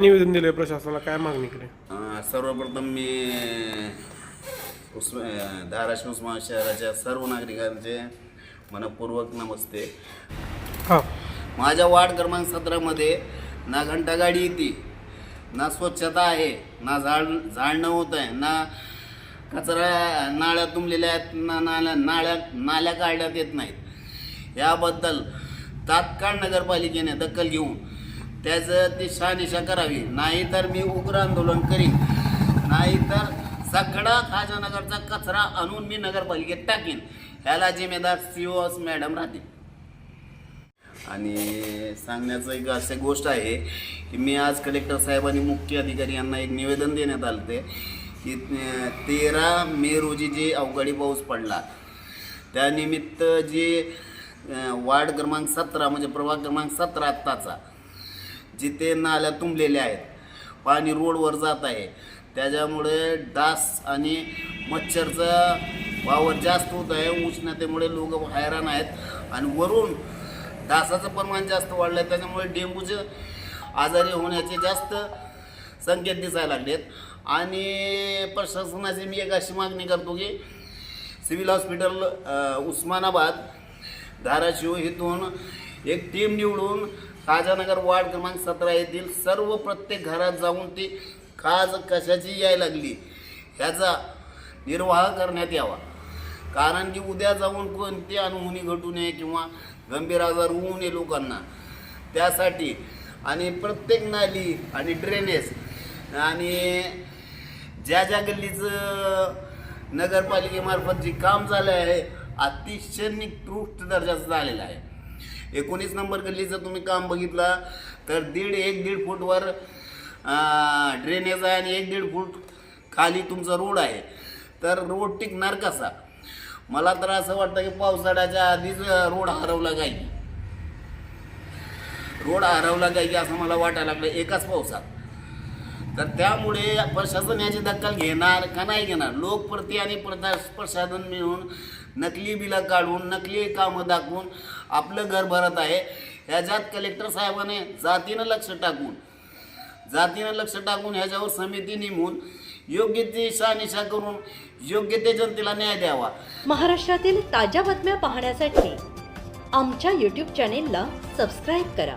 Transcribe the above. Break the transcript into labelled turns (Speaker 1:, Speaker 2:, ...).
Speaker 1: निवेदन दिले प्रशासनाला काय मागणी
Speaker 2: अं, सर्वप्रथम मी उस्मा धाराशिव उस्मा शहराच्या सर्व नागरिकांचे मनपूर्वक नमस्ते.
Speaker 1: हा.
Speaker 2: माझ्या वार्ड क्रमांक सतरामध्ये ना घंटा गाडी येते ना स्वच्छता आहे ना झाड झाडणं होत आहे ना कचरा नाळ्या तुंबलेल्या आहेत ना नाल्या नाळ्या नाल्या काढण्यात येत नाहीत. याबद्दल तात्काळ नगरपालिकेने दखल घेऊन त्याचं ती शहानिशा करावी. नाहीतर मी उग्र आंदोलन करीन. नाहीतर सगळा खाजानगरचा कचरा आणून मी नगरपालिकेत टाकीन. ह्याला जिम्मेदार सीओस मॅडम राहतील. आणि सांगण्याचं एक अशी गोष्ट आहे की मी आज कलेक्टर साहेबांनी मुख्य अधिकारी यांना एक निवेदन देण्यात आलं ते की तेरा मे रोजी जे अवघडी पाऊस पडला त्यानिमित्त जे वार्ड क्रमांक सतरा म्हणजे प्रभाग क्रमांक सतरा आत्ताचा जिथे नाल्या तुंबलेल्या आहेत पाणी रोडवर जात आहे. त्याच्यामुळे डास आणि मच्छरचा वावर जास्त होत आहे. उष्णतेमुळे लोक हैराण आहेत. आणि वरून डासाचं प्रमाण जास्त वाढलं आहे त्याच्यामुळे डेंगूचे आजारी होण्याचे जास्त संकेत दिसायला लागलेत. आणि प्रशासनाची मी एक अशी मागणी करतो की सिव्हिल हॉस्पिटल उस्मानाबाद धाराशिव इथून एक टीम निवडून काजानगर वार्ड क्रमांक सतरा येथील सर्व प्रत्येक घरात जाऊन ती खाज कशाची यायला लागली ह्याचा निर्वाह करण्यात यावा. कारण की उद्या जाऊन कोणती अनहोनी घटू नये किंवा गंभीर आजार होऊ नये लोकांना त्यासाठी आणि प्रत्येक नाली आणि ड्रेनेज आणि ज्या ज्या गल्लीचं नगरपालिकेमार्फत जे काम झालं आहे अतिशय निकृष्ट दर्जाचं झालेलं आहे. एकोणीस नंबर गल्लीचं तुम्ही काम बघितलं तर दीड एक दीड फूटवर ड्रेनेज आहे आणि एक दीड फूट खाली तुमचा रोड आहे. तर रोड टिकणार कसा? मला तर असं वाटतं की पावसाळ्याच्या आधीच रोड हरवला गाई रोड हरवला गाई असं मला वाटायला लागलं. एकाच पावसात. तर त्यामुळे प्रशासन याची दखल घेणार का नाही घेणार? लोकप्रती आणि प्रदा प्रशासन मिळून नकली बिलं काढून नकली कामं दाखवून आपलं घर भरत आहे. ह्याच्यात कलेक्टर साहेबाने जातीनं लक्ष टाकून जातीनं लक्ष टाकून ह्याच्यावर समिती नेमून योग्य ती शहानिशा करून योग्य ते जनतेला न्याय द्यावा.
Speaker 3: महाराष्ट्रातील ताज्या बातम्या पाहण्यासाठी आमच्या यूट्यूब चॅनेलला सबस्क्राईब करा.